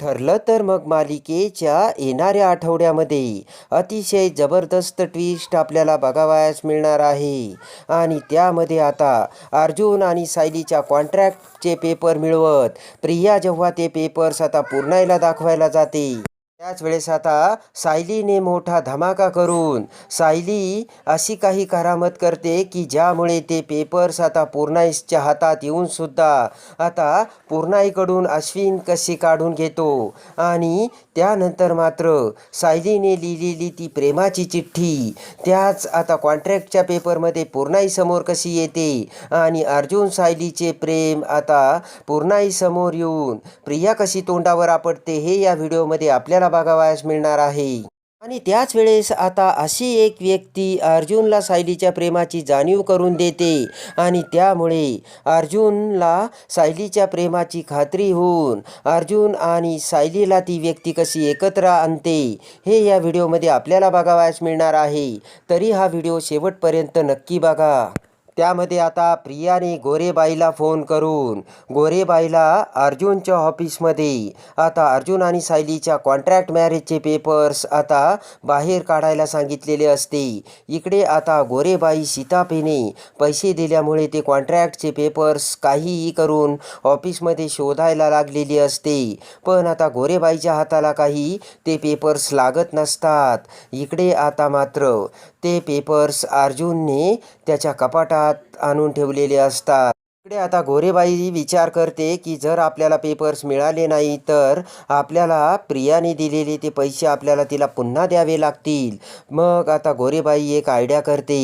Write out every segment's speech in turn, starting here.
ठरलं तर मग मालिकेच्या येणाऱ्या आठवड्यामध्ये अतिशय जबरदस्त ट्विस्ट आपल्याला बघावयास मिळणार आहे. आणि त्यामध्ये आता अर्जुन आणि सायलीच्या कॉन्ट्रॅक्टचे पेपर मिळवत प्रिया जेव्हा ते पेपर्स आता पूर्णाईला दाखवायला जाते. त्याच वेळेस आता सायलीने मोठा धमाका करून सायली अशी काही करामत करते की ज्यामुळे ते पेपर्स आता पूर्णाईच्या हातात येऊन सुद्धा आता पूर्णाईकडून अश्विन कशी काढून घेतो? आणि त्यानंतर मात्र सायलीने लिहिलेली ती प्रेमाची चिठ्ठी त्याच आता कॉन्ट्रॅक्टच्या पेपरमध्ये पूर्णाईसमोर कशी येते? आणि अर्जुन सायलीचे प्रेम आता पूर्णाईसमोर येऊन प्रिया कशी तोंडावर आपटते हे या व्हिडिओमध्ये आपल्याला बघावयास मिळणार आहे. आणि त्याच वेळेस आता अशी एक व्यक्ती अर्जुनला सायलीच्या प्रेमाची जाणीव करून देते. आणि त्यामुळे अर्जुनला सायलीच्या प्रेमाची खात्री होऊन अर्जुन आणि सायलीला ती व्यक्ती कशी एकत्र आणते हे या व्हिडिओमध्ये आपल्याला बघावयास मिळणार आहे. तरी हा व्हिडिओ शेवटपर्यंत नक्की बघा. त्यामध्ये आता प्रियाने गोरेबाईला फोन करून गोरेबाईला अर्जुनच्या ऑफिसमध्ये. आता अर्जुन आणि सायलीच्या कॉन्ट्रॅक्ट मॅरेजचे पेपर्स आता बाहेर काढायला सांगितलेले असते. इकडे आता गोरेबाई सीतापेने पैसे दिल्यामुळे ते कॉन्ट्रॅक्टचे पेपर्स काहीही करून ऑफिसमध्ये शोधायला लागलेली असते. पण आता गोरेबाईच्या हाताला काही ते पेपर्स लागत नसतात. इकडे आता मात्र ते पेपर्स अर्जुनने त्याच्या कपाटात आणून ठेवलेले असतात. इकडे आता गोरेबाई विचार करते की जर आपल्याला पेपर्स मिळाले नाही तर आपल्याला प्रियाने दिलेले ते पैसे आपल्याला तिला पुन्हा द्यावे लागतील. मग आता गोरेबाई एक आयडिया करते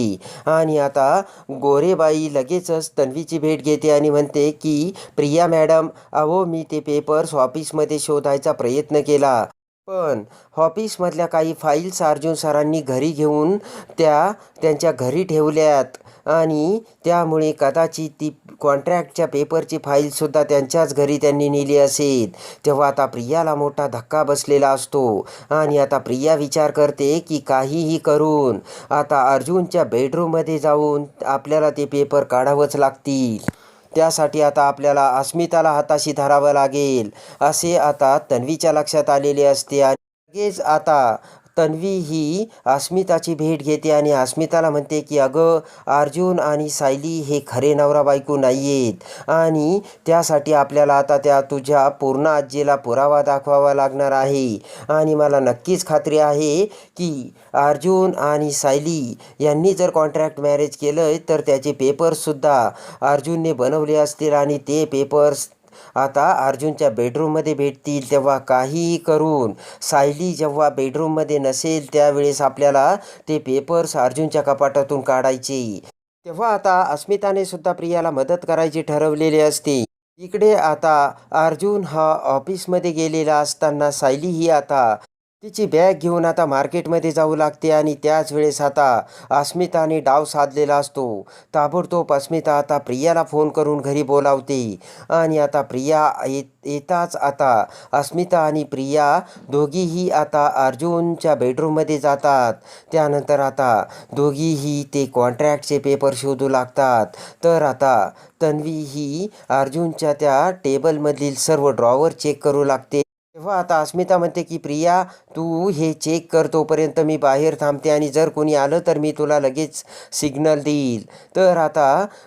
आणि आता गोरेबाई लगेचच तन्वीची भेट घेते आणि म्हणते की प्रिया मॅडम अहो मी ते पेपर्स ऑफिसमध्ये शोधायचा प्रयत्न केला. पण ऑफिसमधल्या काही फाईल्स अर्जुन सरांनी घरी घेऊन त्या त्यांच्या घरी ठेवल्यात. आणि त्यामुळे कदाचित ती कॉन्ट्रॅक्टच्या पेपरची फाईलसुद्धा त्यांच्याच घरी त्यांनी नेली असेल. तेव्हा आता प्रियाला मोठा धक्का बसलेला असतो. आणि आता प्रिया विचार करते की काहीही करून आता अर्जुनच्या बेडरूममध्ये जाऊन आपल्याला ते पेपर काढावंच लागतील. त्यासाठी आता आपल्याला अस्मिताला हाताशी धरावं लागेल. असे आता तन्वीच्या लक्षात आलेले असते आणि लगेच आता तन्वी ही अस्मिताची भेट घेते आणि अस्मिताला म्हणते की अगं अर्जुन आणि सायली हे खरे नवरा बायको नाही आहेत आणि त्यासाठी आपल्याला आता त्या तुझ्या पूर्ण आजीला पुरावा दाखवावा लागणार आहे. आणि मला नक्कीच खात्री आहे की अर्जुन आणि सायली यांनी जर कॉन्ट्रॅक्ट मॅरेज केलं तर त्याचे पेपर्ससुद्धा अर्जुनने बनवले असतील आणि ते पेपर्स आता अर्जुनच्या बेडरूममध्ये भेटतील तेव्हा काहीही करून. सायली जेव्हा बेडरूममध्ये नसेल त्यावेळेस आपल्याला ते पेपर्स अर्जुनच्या कपाटातून काढायचे. तेव्हा आता अस्मिताने सुद्धा प्रियाला मदत करायची ठरवलेली असते. इकडे आता अर्जुन हा ऑफिसमध्ये गेलेला असताना सायली ही आता तिची बॅग घेऊन आता मार्केटमध्ये जाऊ लागते आणि त्याच वेळेस आता अस्मिताने डाव साधलेला असतो. ताबडतोब अस्मिता आता प्रियाला फोन करून घरी बोलावते आणि आता प्रिया येताच आता अस्मिता आणि प्रिया दोघीही आता अर्जुनच्या बेडरूममध्ये जातात. त्यानंतर आता दोघीही ते कॉन्ट्रॅक्टचे पेपर शोधू लागतात. तर आता तन्वी ही अर्जुनच्या त्या टेबलमधील सर्व ड्रॉवर चेक करू लागते. तेव्हा आता अस्मिता म्हणते की प्रिया तू हे चेक कर तोपर्यंत मी बाहेर थांबते आणि जर कोणी आलं तर मी तुला लगेच सिग्नल देईल. तर आता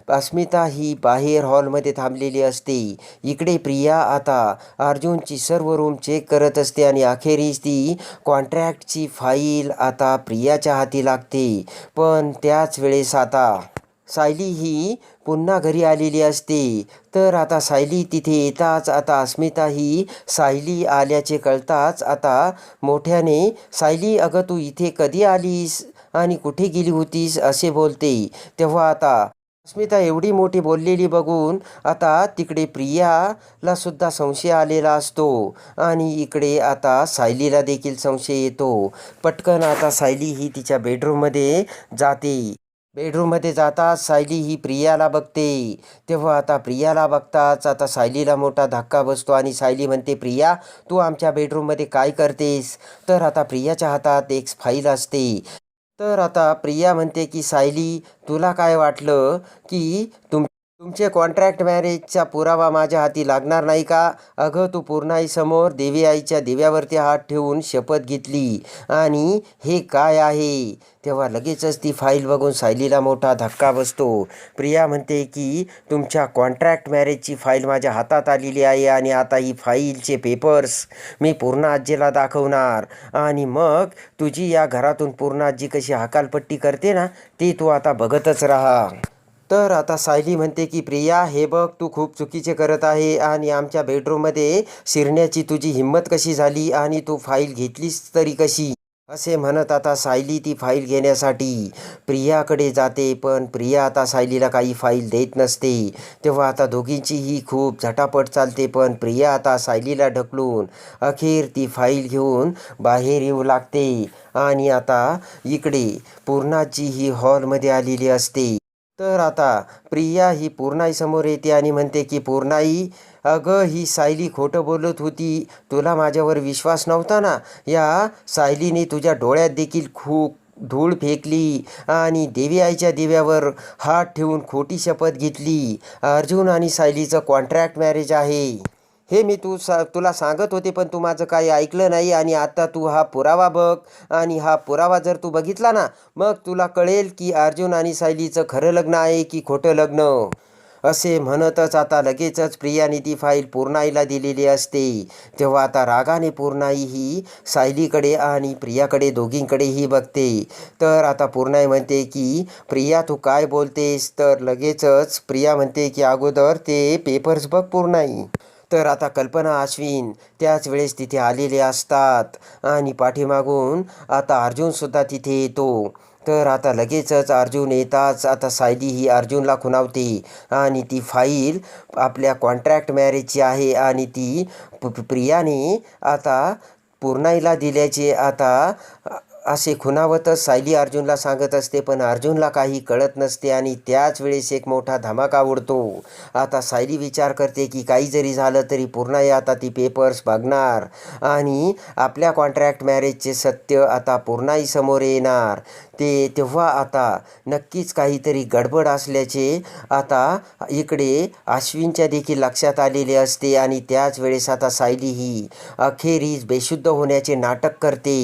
अस्मिता ही बाहेर हॉलमध्ये थांबलेली असते. इकडे प्रिया आता अर्जुनची सर्व रूम चेक करत असते आणि अखेरीस ती कॉन्ट्रॅक्टची फाईल आता प्रियाच्या हाती लागते. पण त्याच वेळेस आता सायली ही पुन्हा घरी आलेली असते. तर आता सायली तिथे येताच आता अस्मिता ही सायली आल्याचे कळताच आता मोठ्याने सायली अगं तू इथे कधी आलीस आणि कुठे गेली होतीस? असे बोलते. तेव्हा आता अस्मिता एवढी मोठी बोललेली बघून आता तिकडे प्रियाला सुद्धा संशय आलेला असतो आणि इकडे आता सायलीला देखील संशय येतो. पटकन आता सायली ही तिच्या बेडरूममध्ये जाते. बेडरूममध्ये जाताच सायली ही प्रियाला बघते. तेव्हा आता प्रियाला बघताच आता सायलीला मोठा धक्का बसतो आणि सायली म्हणते प्रिया तू आमच्या बेडरूममध्ये काय करतेस? तर आता प्रियाच्या हातात एक फाईल असते. तर आता प्रिया म्हणते की सायली तुला काय वाटलं की तुम तुमचे कॉन्ट्रॅक्ट मॅरेजचा पुरावा माझ्या हाती लागणार नाही का? अगं तू पूर्णाईसमोर देवी आईच्या दिव्यावरती हात ठेवून शपथ घेतली. आणि हे काय आहे? तेव्हा लगेचच ती फाईल बघून सायलीला मोठा धक्का बसतो. प्रिया म्हणते की तुमच्या कॉन्ट्रॅक्ट मॅरेजची फाईल माझ्या हातात आलेली आहे आणि आता ही फाईलचे पेपर्स मी पूर्ण आजीला दाखवणार. आणि मग तुझी या घरातून पूर्ण आजी कशी हकालपट्टी करते ना ती तू आता बघतच राहा. तर आता सायली म्हणते की प्रिया हे बघ तू खूप चुकीचे करत आहे आणि आमच्या बेडरूममध्ये शिरण्याची तुझी हिंमत कशी झाली आणि तू फाईल घेतलीस तरी कशी? असे म्हणत आता सायली ती फाईल घेण्यासाठी. प्रियाकडे जाते पण प्रिया आता सायलीला काही फाईल देत नसते. तेव्हा आता दोघींचीही खूप झटापट चालते पण प्रिया आता सायलीला ढकलून अखेर ती फाईल घेऊन बाहेर येऊ लागते. आणि आता इकडे पूर्णाची ही हॉलमध्ये आलेली असते. तर आता प्रिया ही पूर्णाईसमोर येते आणि म्हणते की पूर्णाई अगं ही सायली खोटं बोलत होती. तुला माझ्यावर विश्वास नव्हता ना? या सायलीने तुझ्या डोळ्यात देखील खूप धूळ फेकली आणि देवी आईच्या दिव्यावर हात ठेवून खोटी शपथ घेतली. अर्जुन आणि सायलीचं कॉन्ट्रॅक्ट मॅरेज आहे. हे मी तू सा तुला सांगत होते पण तू माझं काही ऐकलं नाही आणि आता तू हा पुरावा बघ आणि हा पुरावा जर तू बघितला ना मग तुला कळेल की अर्जुन आणि सायलीचं खरं लग्न आहे की खोटं लग्न. असे म्हणतच आता लगेचच प्रियाने ती फाईल पूर्णाईला दिलेली असते. तेव्हा आता रागाने पूर्णाई ही सायलीकडे आणि प्रियाकडे दोघींकडेही बघते. तर आता पूर्णाई म्हणते की प्रिया तू काय बोलतेस? तर लगेचच प्रिया म्हणते की अगोदर ते पेपर्स बघ पूर्णाई. तर आता कल्पना अश्विन त्याच वेळेस तिथे आलेले असतात. आणि पाठीमागून आता अर्जुनसुद्धा तिथे येतो. तर आता लगेचच अर्जुन येताच आता सायली ही अर्जुनला खुणावते. आणि ती फाईल आपल्या कॉन्ट्रॅक्ट मॅरेजची आहे आणि ती प्रियाने आता पूर्णाईला दिल्याचे आता असे खुनावतच सायली अर्जुनला सांगत असते पण अर्जुनला काही कळत नसते आणि त्याच वेळेस एक मोठा धमाका उडतो. आता सायली विचार करते की काही जरी झालं तरी पूर्णाई आता ती पेपर्स बघणार आणि आपल्या कॉन्ट्रॅक्ट मॅरेजचे सत्य आता पूर्णाई समोर येणार. ते तेव्हा आता नक्कीच काहीतरी गडबड असल्याचे आता इकडे अश्विनच्या देखील लक्षात आलेले असते आणि त्याच वेळेस आता सायली ही अखेरीस बेशुद्ध होण्याचे नाटक करते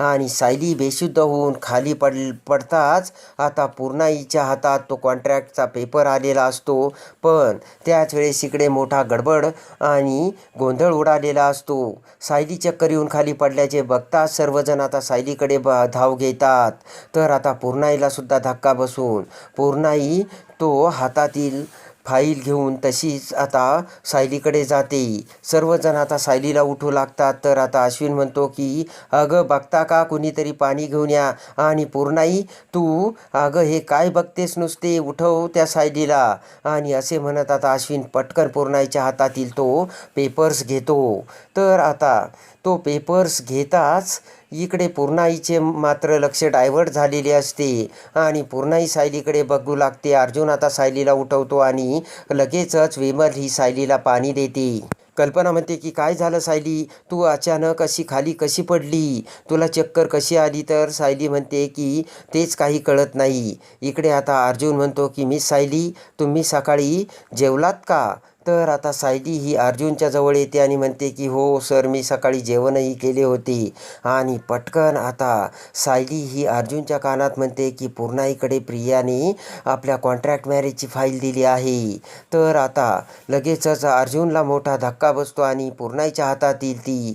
आणि सायली बेशुद्ध होऊन खाली पड पडताच आता पूर्णाईच्या हातात तो कॉन्ट्रॅक्टचा पेपर आलेला असतो. पण त्याच वेळेस इकडे मोठा गडबड आणि गोंधळ उडालेला असतो. सायली चक्कर येऊन खाली पडल्याचे बघताच सर्वजण आता सायलीकडे ब धाव घेतात. तर आता पूर्णाईला सुद्धा धक्का बसून पूर्णाई तो हातातील फाईल घेऊन तशीच आता सायलीकडे जाते. सर्वजण आता सायलीला उठू लागतात. तर आता अश्विन म्हणतो की अगं बघता का कुणीतरी पाणी घेऊन या? आणि पूर्णाई तू अगं हे काय बघतेस नुसते? उठव त्या सायलीला. आणि असे म्हणत आता अश्विन पटकन पूर्णाईच्या हातातील तो पेपर्स घेतो. तर आता तो पेपर्स घेताच इकडे पूर्णाईचे मात्र लक्ष डायव्हर्ट झालेले असते. आणि पूर्णाई सायलीकडे बघू लागते. अर्जुन आता सायलीला उठवतो आणि लगेचच विमल ही सायलीला पाणी देते. कल्पना म्हणते की काय झालं सायली? तू अचानक अशी खाली कशी पडली? तुला चक्कर कशी आली? तर सायली म्हणते की तेच काही कळत नाही. इकडे आता अर्जुन म्हणतो की मिस सायली तुम्ही सकाळी जेवलात का? तर आता सायली ही अर्जुनच्या जवळ येते आणि म्हणते की हो सर मी सकाळी जेवणही केले होते. आणि पटकन आता सायली ही अर्जुनच्या कानात म्हणते की पूर्णाईकडे प्रियाने आपल्या कॉन्ट्रॅक्ट मॅरेजची फाईल दिली आहे. तर आता लगेचच अर्जुनला मोठा धक्का बसतो आणि पूर्णाईच्या हातातील ती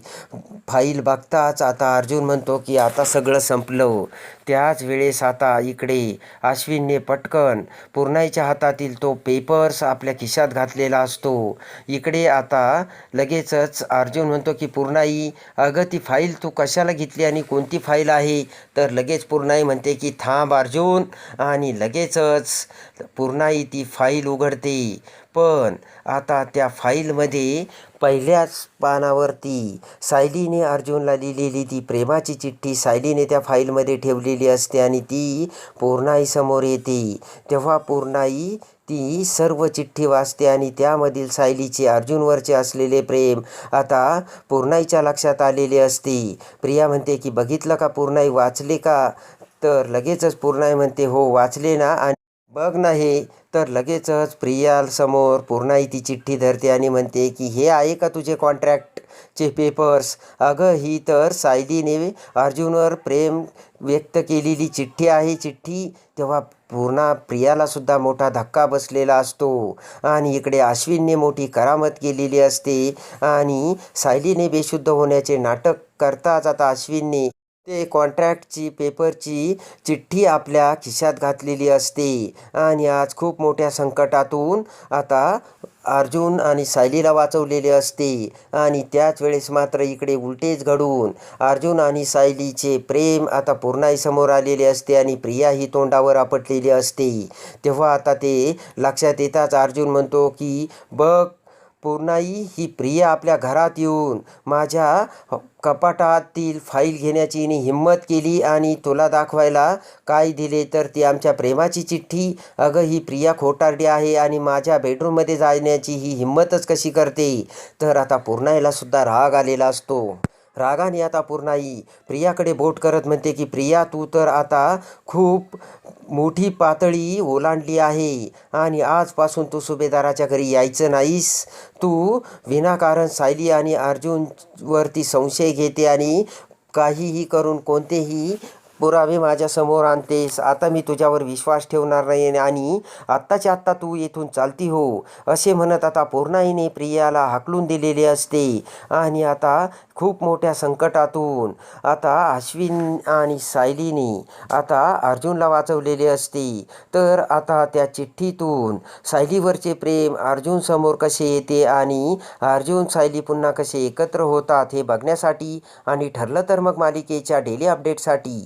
फाईल बघताच आता अर्जुन म्हणतो की आता सगळं संपलं. त्याच वेळेस आता इकडे अश्विनने पटकन पूर्णाईच्या हातातील तो पेपर्स आपल्या खिशात घातलेला असतो. इकडे आता लगेचच अर्जुन म्हणतो की पूर्णाई अगं ती फाईल तू कशाला घेतली आणि कोणती फाईल आहे? तर लगेच पूर्णाई म्हणते की थांब अर्जुन. आणि लगेचच पूर्णाई ती फाईल उघडते. पण आता त्या फाईलमध्ये पहिल्याच पानावरती सायलीने अर्जुनला लिहिलेली ती प्रेमाची चिठ्ठी सायलीने त्या फाईलमध्ये ठेवलेली असते आणि ती पूर्णाईसमोर येते. तेव्हा पूर्णाई ती सर्व चिठ्ठी वाचते आणि त्यामधील सायलीचे अर्जुनवरचे असलेले प्रेम आता पूर्णाईच्या लक्षात आलेले असते. प्रिया म्हणते की बघितलं का पूर्णाई? वाचले का? तर लगेचच पूर्णाई म्हणते हो वाचले ना आणि बघ नाही तर लगेचच प्रियालसमोर पूर्णाई ती चिठ्ठी धरते आणि म्हणते की हे आहे का तुझे कॉन्ट्रॅक्टचे पेपर्स अगं ही तर सायलीने अर्जुनवर प्रेम व्यक्त केलेली चिठ्ठी आहे. चिठ्ठी तेव्हा पूर्णा प्रियालासुद्धा मोठा धक्का बसलेला असतो आणि इकडे अश्विनने मोठी करामत केलेली असते आणि सायलीने बेशुद्ध होण्याचे नाटक करताच आता अश्विनने ते कॉन्ट्रॅक्टची पेपरची चिठ्ठी आपल्या खिशात घातलेली असते. आणि आज खूप मोठ्या संकटातून आता अर्जुन आणि सायलीला वाचवलेले असते. आणि त्याच वेळेस मात्र इकडे उलटेच घडून अर्जुन आणि सायलीचे प्रेम आता पूर्णाईसमोर आलेले असते आणि प्रिया ही तोंडावर आपटलेली असते. तेव्हा आता ते लक्षात येताच अर्जुन म्हणतो की बघ पूर्णाई ही प्रिया आपल्या घरात येऊन माझ्या कपाटातील फाईल घेण्याची हिने हिंमत केली आणि तुला दाखवायला काय दिले तर ती आमच्या प्रेमाची चिठ्ठी. अगं ही प्रिया खोटारडी आहे आणि माझ्या बेडरूममध्ये जाण्याची ही हिंमतच कशी करते? तर आता पूर्णाईला सुद्धा राग आलेला असतो. रागाने आता पूर्णाई प्रियाकडे बोट करत म्हणते की प्रिया तू तर आता खूप मोठी पातळी ओलांडली आहे आणि आजपासून तू सुभेदाराच्या घरी यायचं नाहीस. तू विनाकारण सायली आणि अर्जुनवरती संशय घेते आणि काहीही करून कोणतेही पुरावे माझ्यासमोर आणतेस. आता मी तुझ्यावर विश्वास ठेवणार नाही आणि आत्ताच्या आत्ता तू येथून चालती हो असे म्हणत आता पूर्णाईने प्रियाला हाकलून दिलेले असते. आणि आता खूप मोठ्या संकटातून आता अश्विन आणि सायलीने आता अर्जुनला वाचवलेले असते. तर आता त्या चिठ्ठीतून सायलीवरचे प्रेम अर्जुनसमोर कसे येते आणि अर्जुन सायली पुन्हा कसे एकत्र होतात हे बघण्यासाठी आणि ठरलं तर मग मालिकेच्या डेली अपडेटसाठी